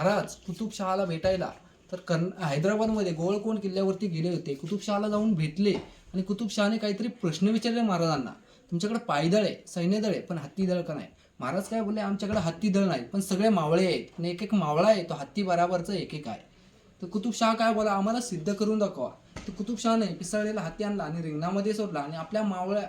महाराज कुतुबशहाला भेटायला. तर कन हैदराबादमध्ये गोळकोंड किल्ल्यावरती गेले होते. कुतुबशहाला जाऊन भेटले आणि कुतुबशहाने काहीतरी प्रश्न विचारले महाराजांना. तुमच्याकडे पायदळ आहे सैन्यदळ आहे पण हत्तीदळ का नाही? महाराज काय बोलले आमच्याकडे हत्तीदळ नाही पण सगळे मावळे आहेत. आणि एक एक मावळा आहे तो हत्ती बराबरचा एक एक आहे. तर कुतुबशहा काय बोला आम्हाला सिद्ध करून दाखवा. तर कुतुबशहाने पिसाळलेला हत्ती आणला आणि रिंगणामध्ये सोडला आणि आपल्या मावळ्या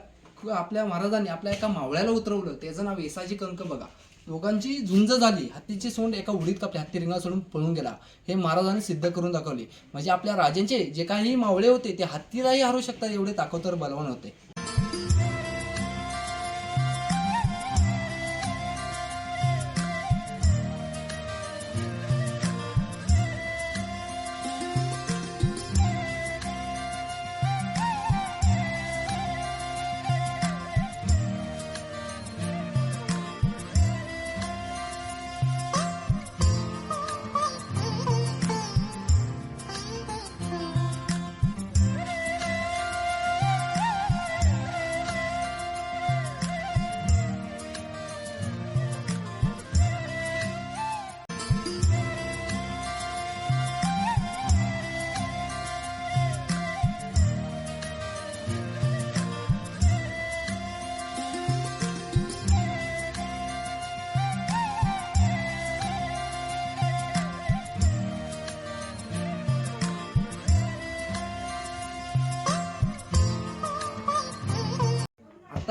आपल्या महाराजांनी आपल्या एका मावळ्याला उतरवलं. त्याचं नाव येसाजी कंक बघा. दोघांची झुंज झाली. हत्तीची सोंड एका उडीत कापले. हत्ती रिंगा सोडून पळून गेला. हे महाराजांनी सिद्ध करून दाखवले. म्हणजे आपल्या राजांचे जे काही मावळे होते ते हत्तीलाही हरू शकतात एवढे ताकदवर बलवान होते.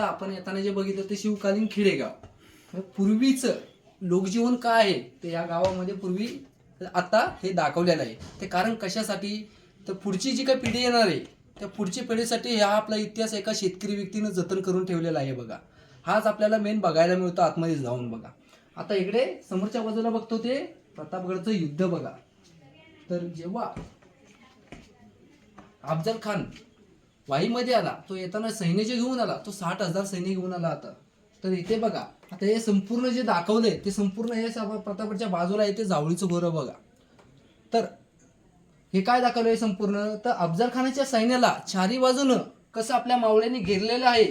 आता आपण येताना जे बघितलं ते शिवकालीन खेडेगाव. पूर्वीचं लोकजीवन काय आहे? ते या गावामध्ये पूर्वी आता हे दाखवलेलं आहे. ते कारण कशासाठी? तर पुढची जी काही पिढी येणार आहे त्या पुढची पिढीसाठी हा आपला इतिहास एका शेतकरी व्यक्तीनं जतन करून ठेवलेला आहे बघा. हाच आपल्याला मेन बघायला मिळतो आतमध्ये जाऊन बघा. आता इकडे समोरच्या बाजूला बघतो ते प्रतापगडचं युद्ध बघा. तर जेव्हा अफजल खान वाईमध्ये आला तो येताना सैन्याचे घेऊन आला तो साठ हजार सैन्य घेऊन आला आता. तर इथे बघा आता हे संपूर्ण जे दाखवलंय ते संपूर्ण हे सभा- प्रतापगडच्या बाजूला येते जावळीचं गोरं बघा. तर हे काय दाखवलंय संपूर्ण? तर अफजल खानाच्या सैन्याला चारी बाजूनं कसं आपल्या मावळ्यांनी घेरलेलं आहे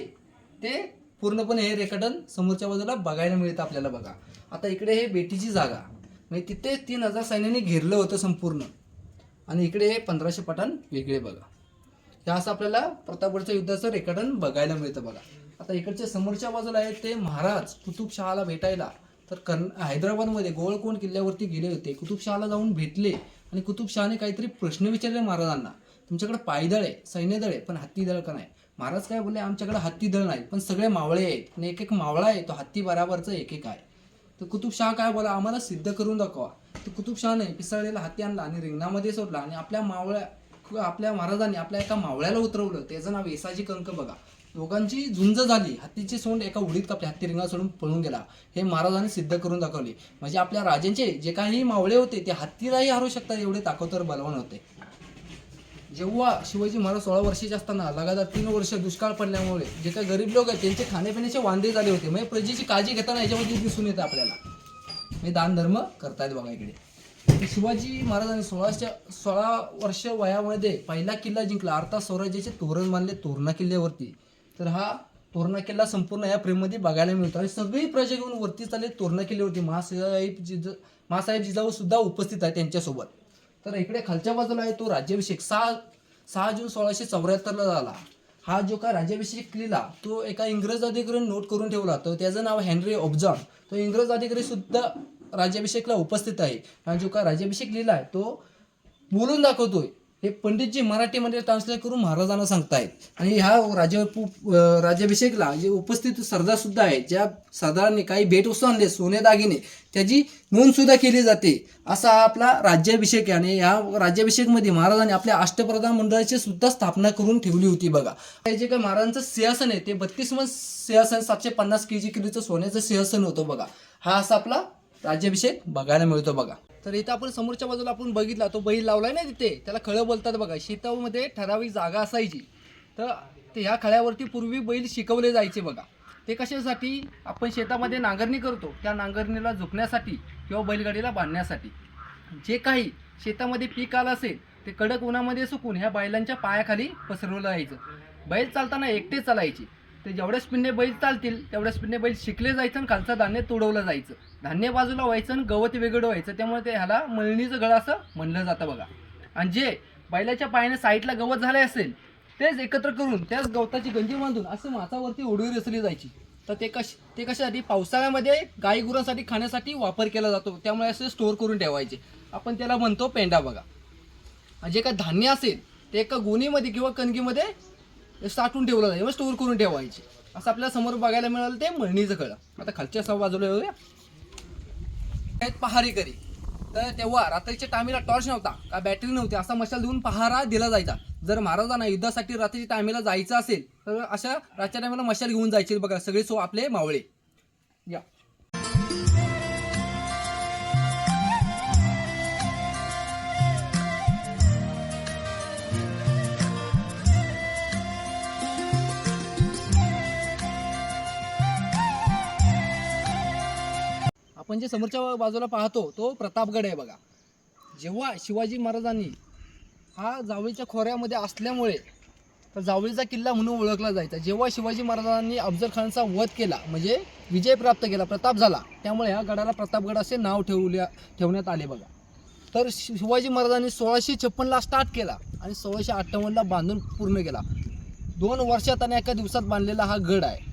ते पूर्णपणे हे रेखाटन समोरच्या बाजूला बघायला मिळतं आपल्याला बघा. आता इकडे हे बेटीची जागा. म्हणजे तिथे तीन हजार सैन्याने घेरलं होतं संपूर्ण. आणि इकडे हे पंधराशे पठाण वेगळे बघा. हे असं आपल्याला प्रतापगडच्या युद्धाचं रेखाटन बघायला मिळतं बघा. आता इकडच्या समोरच्या बाजूला आहे ते महाराज कुतुबशहाला भेटायला. तर कन हैदराबादमध्ये गोळकोंड किल्ल्यावरती गेले होते. कुतुबशहाला जाऊन भेटले आणि कुतुबशहाने काहीतरी प्रश्न विचारले महाराजांना. तुमच्याकडे पायदळ आहे सैन्यदळ आहे पण हत्तीदळ का नाही? महाराज काय बोलले आमच्याकडे हत्तीदळ नाही पण सगळे मावळे आहेत. आणि एक एक मावळा आहे तो हत्ती बराबरचा एक एक आहे. तर कुतुबशहा काय बोला आम्हाला सिद्ध करून दाखवा. तर कुतुबशहाने पिसाळलेला हत्ती आणला आणि रिंगणामध्ये सोडला आणि आपल्या मावळ्या आपल्या महाराजांनी आपल्या एका मावळ्याला उतरवलं. त्याचं नाव येसाजी कंक बघा. दोघांची झुंज झाली. हत्तीची सोंड एका उडीत कापली. हत्ती रिंगा सोडून पळून गेला. हे महाराजांनी सिद्ध करून दाखवले. म्हणजे आपल्या राजांचे जे काही मावळे होते ते हत्तीलाही हरू शकतात एवढे ताकदवर बलवान होते. जेव्हा शिवाजी महाराज सोळा वर्षाचे असताना लगातार तीन वर्ष दुष्काळ पडल्यामुळे जे काही गरीब लोक आहेत त्यांचे खाण्यापिण्याचे वांदे झाले होते. म्हणजे प्रजेची काळजी घेताना याच्यामध्ये दिसून येतं आपल्याला. हे दानधर्म करतायत बघा इकडे. शिवाजी महाराजांनी सोळाशे सोळा वर्ष वयामध्ये पहिला किल्ला जिंकला. अर्थात स्वराज्याचे तोरण मानले तोरणा किल्ल्यावरती. तर हा तोरणा किल्ला संपूर्ण या फ्रेममध्ये बघायला मिळतो. आणि सगळी प्रजा घेऊन वरती चालले तोरणा किल्ल्यावरती महासाहेब जिज महासाहेब जिजाऊ सुद्धा उपस्थित आहे त्यांच्यासोबत. तर इकडे खालच्या बाजूला आहे तो राज्याभिषेक. सहा सहा जून सोळाशे चौऱ्याहत्तरला झाला. हा जो का राज्याभिषेक लिहिला तो एका इंग्रज अधिकारी नोट करून ठेवला. तर त्याचं नाव हेनरी ऑब्झॉन. तो इंग्रज अधिकारी सुद्धा राज्याभिषेकला उपस्थित आहे. हा जो का राज्याभिषेक लिहिला आहे तो बोलून दाखवतोय. हे पंडितजी मराठीमध्ये ट्रान्सलेट करून महाराजांना सांगतायत. आणि ह्या राज्य राज्याभिषेकला जे उपस्थित सरदार सुद्धा आहेत ज्या सरदारांनी काही भेटवस्तू आणले सोने दागिने त्याची नोंद सुद्धा केली जाते. असा हा आपला राज्याभिषेक आहे. आणि ह्या राज्याभिषेकमध्ये महाराजांनी आपल्या अष्टप्रधान मंडळाची सुद्धा स्थापना करून ठेवली होती बघा. हे जे काही महाराजांचं सिंहासन आहे ते बत्तीसवं सिंहासन सातशे पन्नास के जी किलोचं सोन्याचं सिंहासन होतं बघा. हा असा आपला राज्याभिषेक बघायला मिळतो बघा. तर इथं आपण समोरच्या बाजूला आपण बघितला तो बैल लावलाय ना तिथे त्याला खळं बोलतात बघा. शेतामध्ये ठराविक जागा असायची. तर ते ह्या खळ्यावरती पूर्वी बैल शिकवले जायचे बघा. ते कशासाठी? आपण शेतामध्ये नांगरणी करतो. त्या नांगरणीला झुकण्यासाठी किंवा बैलगाडीला बांधण्यासाठी. जे काही शेतामध्ये पीक आलं असेल ते कडक उन्हामध्ये सुकून ह्या बैलांच्या पायाखाली पसरवलं जायचं. बैल चालताना एकटे चालायचे. ते जेवढ्या स्पिनने बैल चालतील तेवढ्या स्पिनने बैल शिकले जायचं आणि खालचं धान्य तुडवलं जायचं. धान्य बाजूला व्हायचं आणि गवत वेगळं व्हायचं. त्यामुळे ते ह्याला मळणीचं गळ असं म्हणलं जातं बघा. आणि जे बैलाच्या पायाने साईडला गवत झाले असेल तेच एकत्र करून त्याच गवताची गंजी बांधून असं माथावरती ओढवी रचली जायची. तर ते कश ते कशासाठी? पावसाळ्यामध्ये गाई गुरांसाठी खाण्यासाठी वापर केला जातो. त्यामुळे असं स्टोअर करून ठेवायचे. आपण त्याला म्हणतो पेंडा बघा. जे काय धान्य असेल ते एका गोणीमध्ये किंवा कणगीमध्ये साठवून ठेवलं जाईल स्टोअर करून ठेवायचे. असं आपल्याला समोर बघायला मिळालं ते मळणीचं कळलं आता खालच्या सहा बाजूला येऊया. आहेत पहारेकरी तर तेव्हा रात्रीच्या टायमीला टॉर्च नव्हता का बॅटरी नव्हती असा मशाल देऊन पहारा दिला जायचा. जर महाराजांना युद्धासाठी रात्रीच्या टायमीला जायचं असेल तर अशा रातच्या टायमाला मशाल घेऊन जायचे बघा सगळे सो आपले मावळे. या. म्हणजे समोरच्या बाजूला पाहतो तो प्रतापगड आहे बघा. जेव्हा शिवाजी महाराजांनी हा जावळीच्या खोऱ्यामध्ये असल्यामुळे तर जावळीचा किल्ला म्हणून ओळखला जायचा. जेव्हा शिवाजी महाराजांनी अफजल खानचा वध केला म्हणजे विजय प्राप्त केला प्रताप झाला त्यामुळे ह्या गडाला प्रतापगड असे नाव ठेवल्या ठेवण्यात आले बघा. तर शि- शिवाजी महाराजांनी सोळाशे छप्पनला स्टार्ट केला आणि सोळाशे अठ्ठावन्नला बांधून पूर्ण केला. दोन वर्षात आणि एका दिवसात बांधलेला हा गड आहे.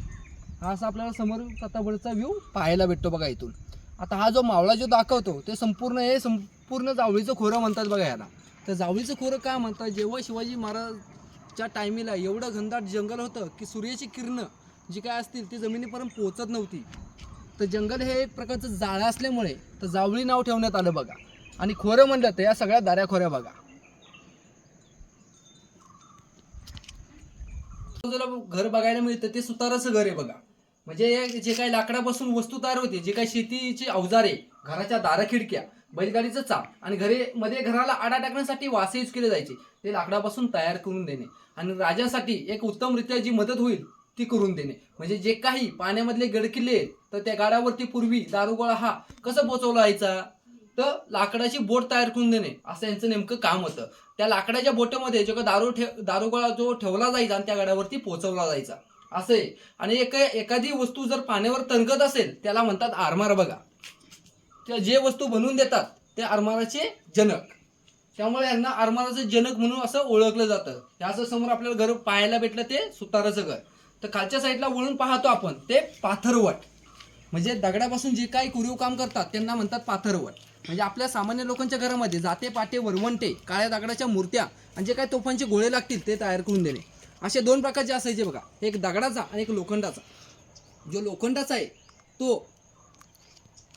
हा असा आपल्याला समोर प्रतापगडचा व्ह्यू पाहायला भेटतो बघा इथून. आता हा जो मावळा जो दाखवतो ते संपूर्ण हे संपूर्ण जावळीचं खोरं म्हणतात बघा याला. तर जावळीचं खोरं का म्हणतात? जेव्हा शिवाजी महाराजच्या टायमीला एवढं घनदाट जंगल होतं की सूर्याची किरणं जी काय असतील ती जमिनीपर्यंत पोहोचत नव्हती. तर जंगल हे एक प्रकारचं जाळं असल्यामुळे तर जावळी नाव ठेवण्यात आलं बघा. आणि खोरं म्हणलं तर या सगळ्या दाऱ्या खोऱ्या बघा. बाजूला घर बघायला मिळतं ते सुताराचं घर आहे बघा. म्हणजे जे काही लाकडापासून वस्तू तयार होते जे काही शेतीची अवजारे घराच्या दारा खिडक्या बैलगाडीचं चाप आणि घरे मध्ये घराला आडा टाकण्यासाठी वासे यूज केले जायचे ते लाकडापासून तयार करून देणे. आणि राजांसाठी एक उत्तमरित्या जी मदत होईल ती करून देणे. म्हणजे जे काही पाण्यामधले गडकिल्ले आहेत, तर त्या गाड्यावरती पूर्वी दारुगोळा हा कसं पोचवला जायचा? तर लाकडाची बोट तयार करून देणे असं यांचं नेमकं काम होतं. त्या लाकडाच्या बोटामध्ये जो का दारू ठेव दारुगोळा जो ठेवला जायचा आणि त्या गाड्यावरती पोचवला जायचा. असं आहे आणि एक एखादी वस्तू जर पाण्यावर तणकत असेल त्याला म्हणतात आरमार बघा. त्या जे वस्तू बनवून देतात ते आरमाराचे जनक. त्यामुळे यांना आरमाराचं जनक म्हणून असं ओळखलं जातं. ह्याचं असं समोर आपल्याला घर पाहायला भेटलं ते सुताराचं घर. तर खालच्या साईडला वळून पाहतो आपण ते पाथरवट. म्हणजे दगडापासून जे काही कुरीव काम करतात त्यांना म्हणतात पाथरवट. म्हणजे आपल्या सामान्य लोकांच्या घरामध्ये जाते पाटे वरवंटे काळ्या दगडाच्या मूर्त्या आणि जे काही तोफांचे गोळे लागतील ते तयार करून देणे. असे दोन प्रकारचे असायचे बघा. एक दगडाचा आणि एक लोखंडाचा. जो लोखंडाचा आहे तो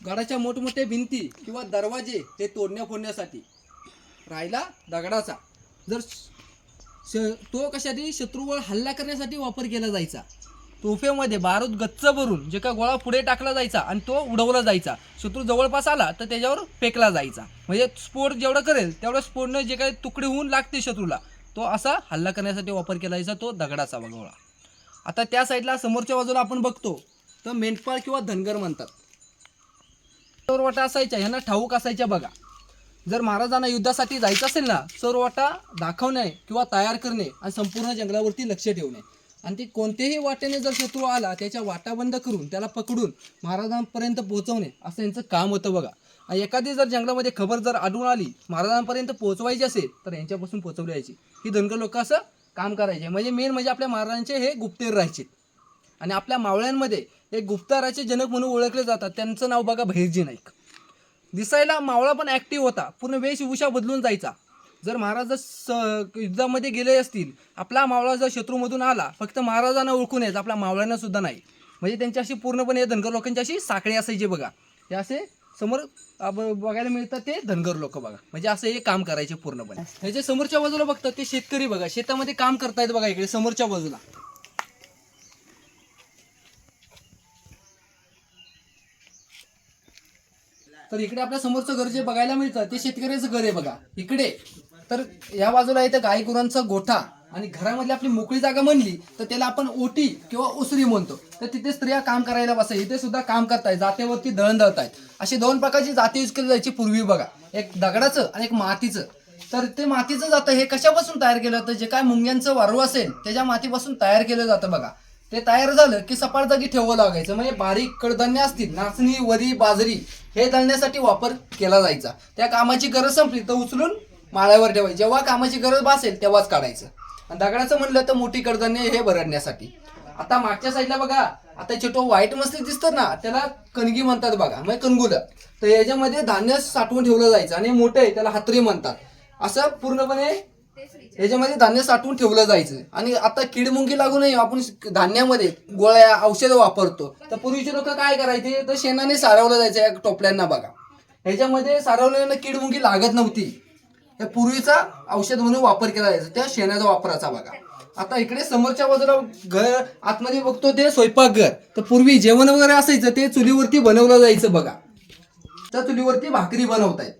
गडाच्या मोठमोठ्या भिंती किंवा दरवाजे ते तोडण्या फोडण्यासाठी राहिला दगडाचा. जर श- तो कशासाठी? शत्रूवर हल्ला करण्यासाठी वापर केला जायचा. तोफेमध्ये बारूद गच्च भरून जे का गोळा पुढे टाकला जायचा आणि तो उडवला जायचा. शत्रू जवळपास आला तर त्याच्यावर फेकला जायचा. म्हणजे स्फोट जेवढं करेल तेवढं स्फोटनं जे काही तुकडे होऊन लागते शत्रूला. तो असा हल्ला करण्यासाठी वापर केला जायचा तो दगडाचा वगळा आता त्या साईडला समोरच्या बाजूला आपण बघतो तर मेंढपाळ किंवा धनगर म्हणतात. चोरवाटा असायच्या ह्यांना ठाऊक असायच्या बघा. जर महाराजांना युद्धासाठी जायचं असेल ना चोरवाटा दाखवणे किंवा तयार करणे आणि संपूर्ण जंगलावरती लक्ष ठेवणे. आणि ते कोणत्याही वाटेने जर शत्रू आला त्याच्या वाटा बंद करून त्याला पकडून महाराजांपर्यंत पोहोचवणे असं यांचं काम होतं बघा. एखादी जर जंगलामध्ये खबर जर आढळून आली महाराजांपर्यंत पोहोचवायची असेल तर यांच्यापासून पोहोचवली जायची. ही धनगर लोक असं काम करायचे. म्हणजे मेन म्हणजे आपल्या महाराजांचे हे गुप्तेर राहायचे. आणि आपल्या मावळ्यांमध्ये एक गुप्ताराचे जनक म्हणून ओळखले जातात. त्यांचं नाव बघा भैरजी नाईक. दिसायला मावळा पण ॲक्टिव्ह होता. पूर्ण वेशभूषा बदलून जायचा. जर महाराज स युद्धामध्ये गेले असतील आपला मावळा जर शत्रूमधून आला फक्त महाराजांना ओळखून यायचं आपल्या मावळ्यांना सुद्धा नाही. म्हणजे त्यांच्याशी पूर्णपणे धनगर लोकांची अशी साखळी असायची बघा. हे असे समोर बघायला मिळतात ते धनगर लोक बघा. म्हणजे असं हे काम करायचे पूर्णपणे. हे जे समोरच्या बाजूला बघतात ते शेतकरी बघा. शेतामध्ये काम करतायत बघा इकडे समोरच्या बाजूला. तर इकडे आपल्या समोरचं घर जे बघायला मिळतं ते शेतकऱ्याचं घर आहे बघा. इकडे. तर या बाजूला इथं गाय गुरांचा गोठा. आणि घरामधली आपली मोकळी जागा म्हणली तर त्याला आपण ओटी किंवा ओसरी म्हणतो. तर तिथे स्त्रिया काम करायला बसा इथे सुद्धा काम करतायत जातेवरती दळण दळतायत. अशी दोन प्रकारची जाती यूज केली जायची पूर्वी बघा. एक दगडाचं आणि एक मातीचं. तर ते मातीचं जातं हे कशापासून तयार केलं जातं? जे काय मुंग्यांचं वारू असेल त्याच्या मातीपासून तयार केलं जातं बघा. ते तयार झालं की सपाट जागी ठेवावं लागायचं. म्हणजे बारीक कडधान्य असतील नाचणी वरी बाजरी हे दळण्यासाठी वापर केला जायचा. त्या कामाची गरज संपली तर उचलून माळ्यावर ठेवायची. जेव्हा कामाची गरज भासेल तेव्हाच काढायचं. आणि दगडाचं म्हणलं तर मोठी कडधान्य हे भरडण्यासाठी आता मागच्या साईडला बघा आता छोटं व्हाईट मस्ती दिसतं ना त्याला कणगी म्हणतात बघा म्हणजे कणगुलं. तर याच्यामध्ये धान्य साठवून ठेवलं जायचं आणि मोठं आहे त्याला हातरी म्हणतात. असं पूर्णपणे याच्यामध्ये धान्य साठवून ठेवलं जायचं. आणि आता किडमुंगी लागू नये आपण धान्यामध्ये गोळ्या औषधं वापरतो. तर पूर्वीचे लोक काय करायचे तर शेणाने सारवलं जायचं या टोपल्यांना बघा. ह्याच्यामध्ये सारवल्यानं किडमुंगी लागत नव्हती. या पूर्वीचा औषध म्हणून वापर केला जायचा त्या शेणाचा वापराचा बघा. आता इकडे समोरच्या बाजूला घर आतमध्ये बघतो ते स्वयंपाकघर. तर पूर्वी जेवण वगैरे असायचं ते चुलीवरती बनवलं जायचं बघा. त्या चुलीवरती भाकरी बनवतायत.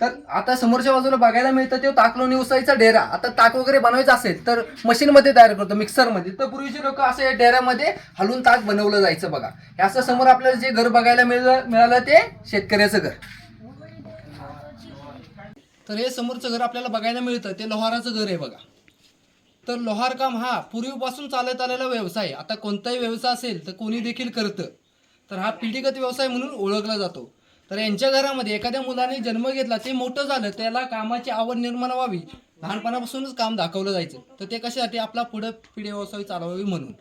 तर आता समोरच्या बाजूला बघायला मिळतं ते ताक लोणी डेरा. आता ताक वगैरे बनवायचा असेल तर मशीनमध्ये तयार करतो मिक्सरमध्ये. तर पूर्वीचे लोक असं या डेऱ्यामध्ये हलून ताक बनवलं जायचं बघा. हे असं समोर आपल्याला जे घर बघायला मिळालं मिळालं ते शेतकऱ्याचं घर. तर हे समोरचं घर आपल्याला बघायला मिळतं. ते लोहाराचं घर आहे बघा. तर लोहार काम हा पूर्वीपासून चालत आलेला व्यवसाय आता कोणताही व्यवसाय असेल तर कोणी देखील करतं. तर हा पिढीगत व्यवसाय म्हणून ओळखला जातो. तर यांच्या घरामध्ये एखाद्या मुलाने जन्म घेतला ते मोठं झालं त्याला कामाची आवड निर्माण व्हावी लहानपणापासूनच काम दाखवलं जायचं. तर ते कशासाठी? आपला पुढं पिढी व्यवसाय चालवावी म्हणून.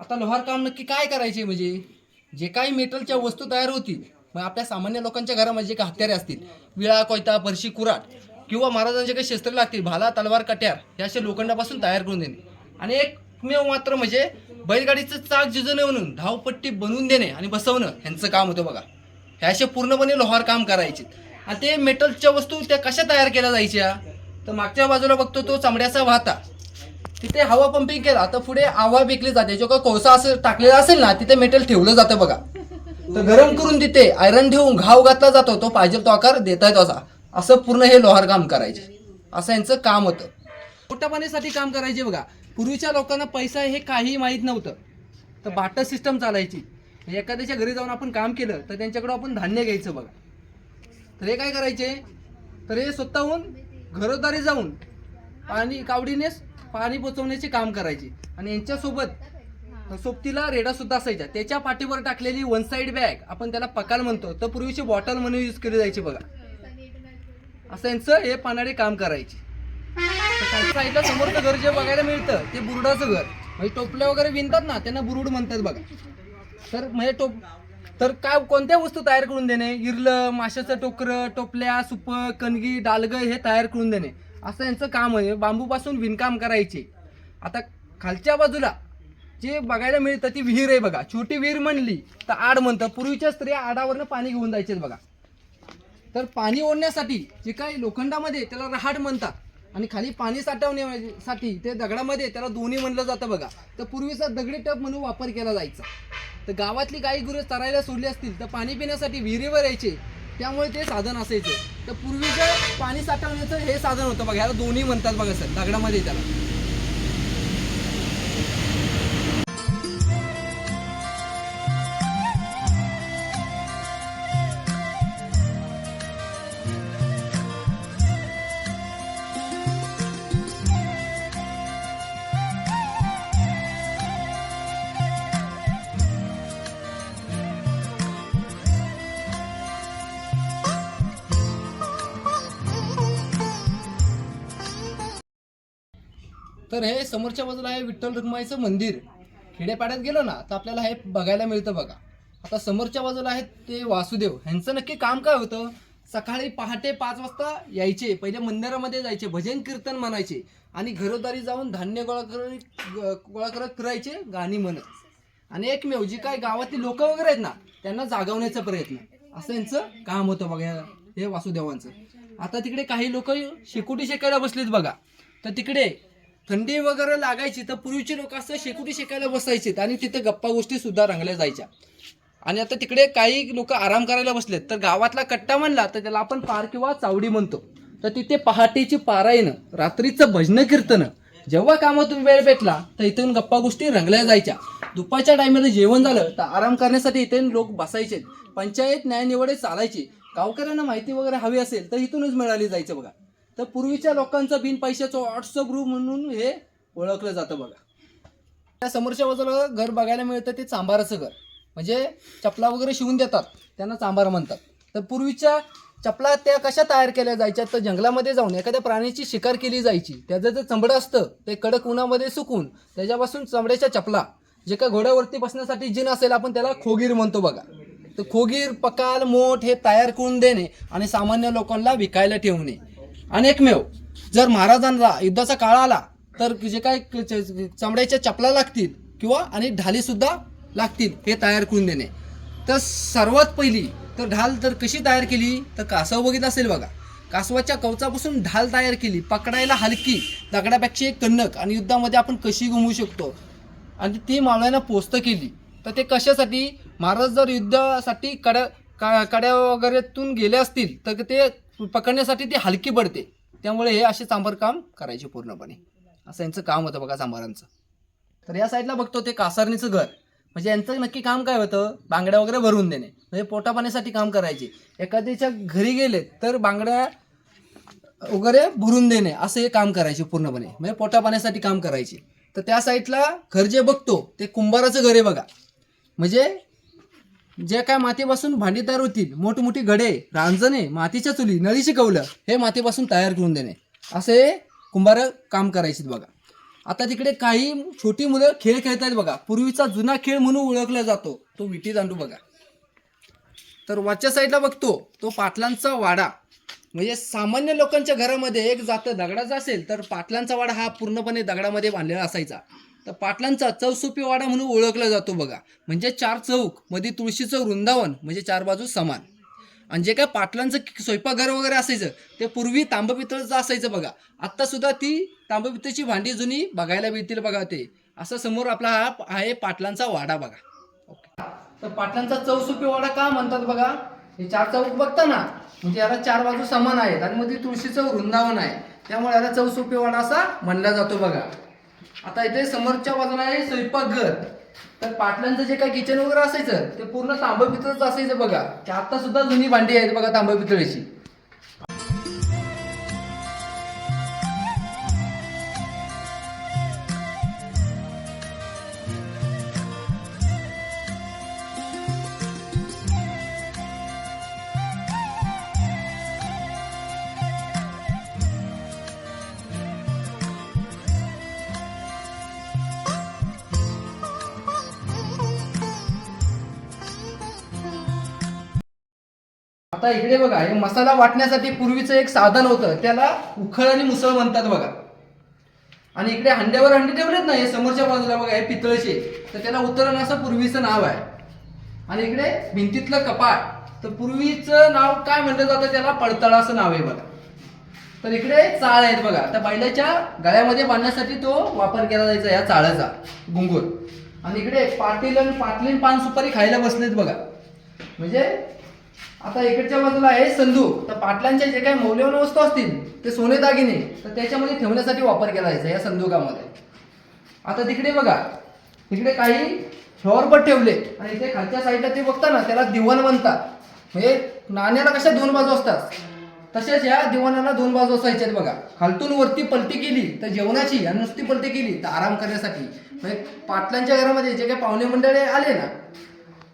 आता लोहार काम नक्की काय करायचे म्हणजे? जे काही मेटलच्या वस्तू तयार होतील मग आपल्या सामान्य लोकांच्या घरामध्ये जे काही हत्यारे असतील विळा कोयता परशी कुराट किंवा महाराजांचे काही शस्त्र लागतील भाला तलवार कट्यार हे असे लोखंडापासून तयार करून देणे. आणि एकमेव मात्र म्हणजे बैलगाडीचं चाक जिजवणे म्हणून धावपट्टी बनवून देणे आणि बसवणं ह्यांचं काम होतं बघा. हे असे पूर्णपणे लोहार काम करायचे. आणि ते मेटलच्या वस्तू त्या कशा तयार केल्या जायच्या? तर मागच्या बाजूला बघतो तो चामड्याचा वाहता. तिथे हवा पंपिंग केला. तर पुढे आवा विकली जाते. जो का कोळसा असं टाकलेला असेल ना तिथे मेटल ठेवलं जातं बघा. तर गरम करून तिथे आयरन ठेवून घाव घातला जातो तो पाहिजे तो आकार देता येतो असा. असं पूर्ण हे लोहार काम करायचे. असं यांचं काम होतं. पोटापाण्यासाठी काम करायचे बघा. पूर्वीच्या लोकांना पैसा हे काही माहीत नव्हतं. तर बाटर सिस्टम चालायची. एखाद्याच्या घरी जाऊन आपण काम केलं तर त्यांच्याकडं आपण धान्य घ्यायचं बघा. तर हे काय करायचे? तर हे स्वतःहून घरोदारी जाऊन पाणी कावडीने पाणी पोचवण्याचे काम करायचे. आणि यांच्यासोबत सोबतीला रेडा सुद्धा असायच्या. त्याच्या पाठीवर टाकलेली वन साईड बॅग आपण त्याला पकाल म्हणतो. तर पूर्वीची बॉटल म्हणून यूज केली जायची बघा. असं यांचं हे पानाडे काम करायचे. साईडला समोरचं घर जे बघायला मिळतं ते बुरुडाचं घर. म्हणजे टोपल्या वगैरे विणतात ना त्यांना बुरुड म्हणतात बघा. तर म्हणजे टोप तर काय कोणत्या वस्तू तयार करून देणे? इरलं माशाचं टोकरं टोपल्या सुप कणगी डालगं हे तयार करून देणे. असं यांचं काम आहे. बांबूपासून विणकाम करायचे. आता खालच्या बाजूला जे बघायला मिळतं ती विहीर आहे बघा. छोटी विहीर म्हणली तर आड म्हणतं. पूर्वीच्या स्त्रिया आडावरनं पाणी घेऊन जायचे बघा. तर पाणी ओढण्यासाठी जे काही लोखंडामध्ये त्याला रहाड म्हणतात आणि खाली पाणी साठवण्यासाठी ते दगडामध्ये त्याला दोन्ही म्हणलं जातं बघा. तर पूर्वीचा दगडी टप म्हणून वापर केला जायचा. तर गावातली गाई गुरे चरायला सोडली असतील तर पाणी पिण्यासाठी विहिरीवर यायचे. त्यामुळे ते साधन असायचे. तर पूर्वीचं पाणी साठवण्याचं हे साधन होतं बघा. ह्याला दोन्ही म्हणतात बघा सर दगडामध्ये त्याला. तर हे समोरच्या बाजूला आहे विठ्ठल रुक्माईचं मंदिर. खेडेपाड्यात गेलो ना तर आपल्याला हे बघायला मिळतं बघा. आता समोरच्या बाजूला आहेत ते वासुदेव. ह्यांचं नक्की काम काय होतं? सकाळी पहाटे पाच वाजता यायचे पहिले मंदिरामध्ये जायचे भजन कीर्तन म्हणायचे आणि घरोदारी जाऊन धान्य गोळा करत ग- गोळा करत फिरायचे गाणी म्हणत. आणि एकमेव जी काय गावातली लोक वगैरे आहेत ना त्यांना जागवण्याचा प्रयत्न. असं यांचं काम होतं बघा या- हे वासुदेवांचं. आता तिकडे काही लोक शेकोटी शेकायला बसलेत बघा. तर तिकडे थंडी वगैरे लागायची तर पूर्वीचे लोक असं शेकोटी शेकायला बसायचे आणि तिथे गप्पा गोष्टी सुद्धा रंगल्या जायच्या. आणि आता तिकडे काही लोक आराम करायला बसलेत. तर गावातला कट्टा म्हणला तर त्याला आपण पार किंवा चावडी म्हणतो. तर तिथे पहाटेची पारायणं रात्रीचं भजन कीर्तन जेव्हा कामातून वेळ भेटला तर इथून गप्पा गोष्टी रंगल्या जायच्या. दुपारच्या टायमाला जेवण झालं तर आराम करण्यासाठी इथे लोक बसायचे. पंचायत न्यायनिवडे चालायची. गावकऱ्यांना माहिती वगैरे हवी असेल तर इथूनच मिळाली जायचं बघा. तर पूर्वीच्या लोकांचं बिन पैशाचं व्हॉट्सअप ग्रुप म्हणून हे ओळखलं जातं बघा. त्या समोरच्या बाजूला घर बघायला मिळतं ते चांभाराचं घर. म्हणजे चपला वगैरे शिवून देतात. त्यांना चांभार म्हणतात. तर पूर्वीच्या चपला त्या कशा तयार केल्या जायच्या? तर जंगलामध्ये जाऊन एखाद्या प्राण्याची शिकार केली जायची. त्याचं जे चमडं असतं ते कडक उन्हामध्ये सुकून त्याच्यापासून चमड्याच्या चपला जे काय घोड्यावरती बसण्यासाठी जिन असेल आपण त्याला खोगीर म्हणतो बघा. तर खोगीर पकाल मोठ हे तयार करून देणे आणि सामान्य लोकांना विकायला ठेवणे. आणि एकमेव जर महाराजांना युद्धाचा काळ आला तर जे काय च- चमड्याच्या चपला लागतील किंवा आणि ढाली सुद्धा लागतील हे तयार करून देणे. तर सर्वात पहिली तर ढाल तर कशी तयार केली? तर कासव बघितलं असेल बघा. कासवाच्या कवचापासून ढाल तयार केली पकडायला हलकी दगडापेक्षा एक कणक आणि युद्धामध्ये आपण कशी घुमवू शकतो? आणि ती मावळ्यांना पोस्त केली. तर ते कशासाठी? महाराज जर युद्धासाठी कड्या का कड्या वगैरेतून गेले असतील तर ते पकडण्यासाठी ती हलकी पडते. त्यामुळे हे असे सांबार काम करायचे पूर्णपणे. असं यांचं काम होतं बघा सांबारांचं. तर या साईडला बघतो ते कासारणीचं घर. म्हणजे यांचं नक्की काम काय होतं? बांगड्या वगैरे भरून देणे. म्हणजे पोटापाण्यासाठी काम करायचे. एखाद्याच्या घरी गेले तर बांगड्या वगैरे भरून देणे. असं हे काम करायचे पूर्णपणे. म्हणजे पोटापाण्यासाठी काम करायचे. तर त्या साईडला घर जे बघतो ते कुंभाराचं घर आहे बघा. म्हणजे जे काय मातीपासून भांडी तयार होतील मोठमोठी घडे रांजणे मातीच्या चुली नळीची कवलं हे मातीपासून तयार करून देणे. असे कुंभार काम करायचे बघा. आता तिकडे काही छोटी मुलं खेळ खेळतात बघा. पूर्वीचा जुना खेळ म्हणून ओळखला जातो. तो विटी दांडू बघा. तर वरच्या साईडला बघतो तो पाटलांचा वाडा. म्हणजे सामान्य लोकांच्या घरामध्ये एक जातं दगडाचा असेल तर पाटलांचा वाडा हा पूर्णपणे दगडामध्ये बांधलेला असायचा. तर पाटलांचा चौसुपी वाडा म्हणून ओळखला जातो बघा. म्हणजे चार चौकमध्ये तुळशीचं वृंदावन म्हणजे चार बाजू समान. आणि जे काय पाटलांचं स्वयंपाकघर वगैरे असायचं ते पूर्वी तांबपितळचं असायचं बघा. आत्ता सुद्धा ती तांबपितळची भांडी जुनी बघायला मिळतील बघा ते. असं समोर आपला हा आहे पाटलांचा वाडा बघा. ओके तर पाटलांचा चौसुपी वाडा का म्हणतात बघा? हे चार चौक बघता ना म्हणजे याला चार बाजू समान आहेत आणि मध्ये तुळशीचं वृंदावन आहे. त्यामुळे याला चौसुपी वाडा असा म्हणला जातो बघा. आता इथे समोरच्या बाजूला आहे स्वयंपाकघर तर पाटलांचं जे काय किचन वगैरे असायचं ते पूर्ण तांब पितळच असायचं बघा. ते आता सुद्धा जुनी भांडी आहेत बघा तांब पितळीची आता इकडे बघा हे मसाला वाटण्यासाठी पूर्वीचं एक साधन होतं त्याला उखळ आणि मुसळ म्हणतात बघा. आणि इकडे हंड्यावर हंडे ठेवलेत ना हे समोरच्या बाजूला बघा हे पितळचे तर त्याला उतरण असं पूर्वीचं नाव आहे. आणि इकडे भिंतीतलं कपाट तर पूर्वीचं नाव काय म्हटलं जातं त्याला? पडताळा असं नाव आहे बघा. तर इकडे चाळ आहेत बघा. त्या बैलाच्या गळ्यामध्ये बांधण्यासाठी तो वापर केला जायचा या चाळाचा घुंगूर आणि इकडे पाटील आणि पाटलीन पान सुपारी खायला बसलेत बघा. म्हणजे आता इकडच्या बाजूला आहे संदूक. तर पाटलांच्या जे काही मौल्यवान वस्तू असतील ते सोने दागिने तर त्याच्यामध्ये ठेवण्यासाठी वापर केला जायचा या संदुकामध्ये. आता तिकडे बघा तिकडे काही फ्लॉवरपट ठेवले आणि इथे खालच्या साईडला ते बघता ना त्याला दिवाण म्हणतात. म्हणजे नाण्याला कशा दोन बाजू असतात? तसेच या दिवाणाला दोन बाजू असायच्या बघा. खालतून वरती पलटी केली तर जेवणाची आणि नुसती पलटी केली तर आराम करण्यासाठी. म्हणजे पाटलांच्या घरामध्ये जे काही पाहुणे मंडळी आले ना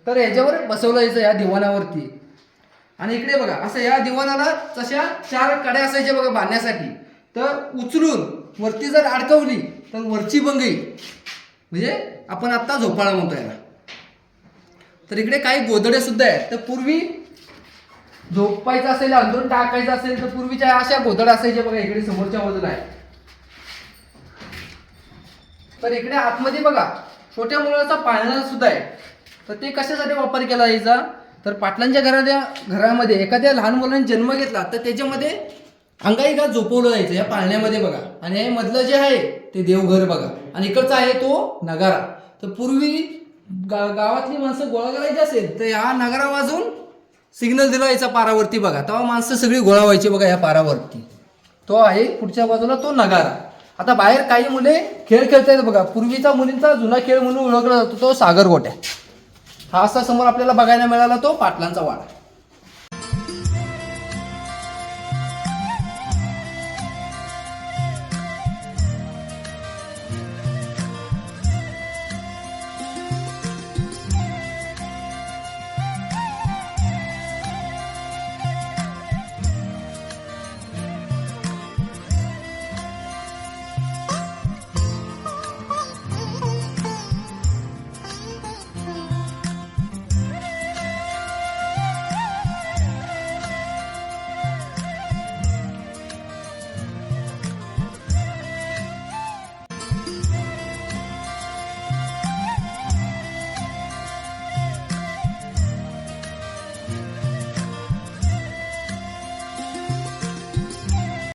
तर याच्यावर बसवलं जायचं या दिवाणावरती आणि इकडे बघा असं या दिवाणाला तशा चार कड्या असायच्या बघा बांधण्यासाठी. तर उचलून वरती जर अडकवली तर वरची बंगई म्हणजे आपण आत्ता झोपाळा म्हणतो याला. तर इकडे काही गोदडे सुद्धा आहेत. तर पूर्वी झोपायचं असेल अंदरून टाकायचं असेल तर पूर्वीच्या अशा गोदड्या असायच्या बघा इकडे समोरच्या बाजूला आहे तर इकडे आतमध्ये बघा छोट्या मुलाचा पाळणा सुद्धा आहे. तर ते कशासाठी वापर केला जायचा? तर पाटलांच्या घराच्या घरामध्ये एखाद्या लहान मुलाने जन्म घेतला तर त्याच्यामध्ये अंगाई का झोपवलं जायचं या पाळण्यामध्ये बघा. आणि हे मधलं जे आहे ते देवघर बघा. आणि इकडचा आहे तो नगारा. तर पूर्वी गा गावातली माणसं गोळा करायची असेल तर हा नगारा वाजून सिग्नल दिला यायचा पारावरती बघा. तेव्हा माणसं सगळी गोळा व्हायची बघा या पारावरती. तो आहे पुढच्या बाजूला तो नगारा. आता बाहेर काही मुले खेळ खेळतायत बघा. पूर्वीचा मुलींचा जुना खेळ म्हणून ओळखला जातो तो सागरगोट्या. हा असा समोर आपल्याला बघायला मिळाला तो पाटलांचा वाडा.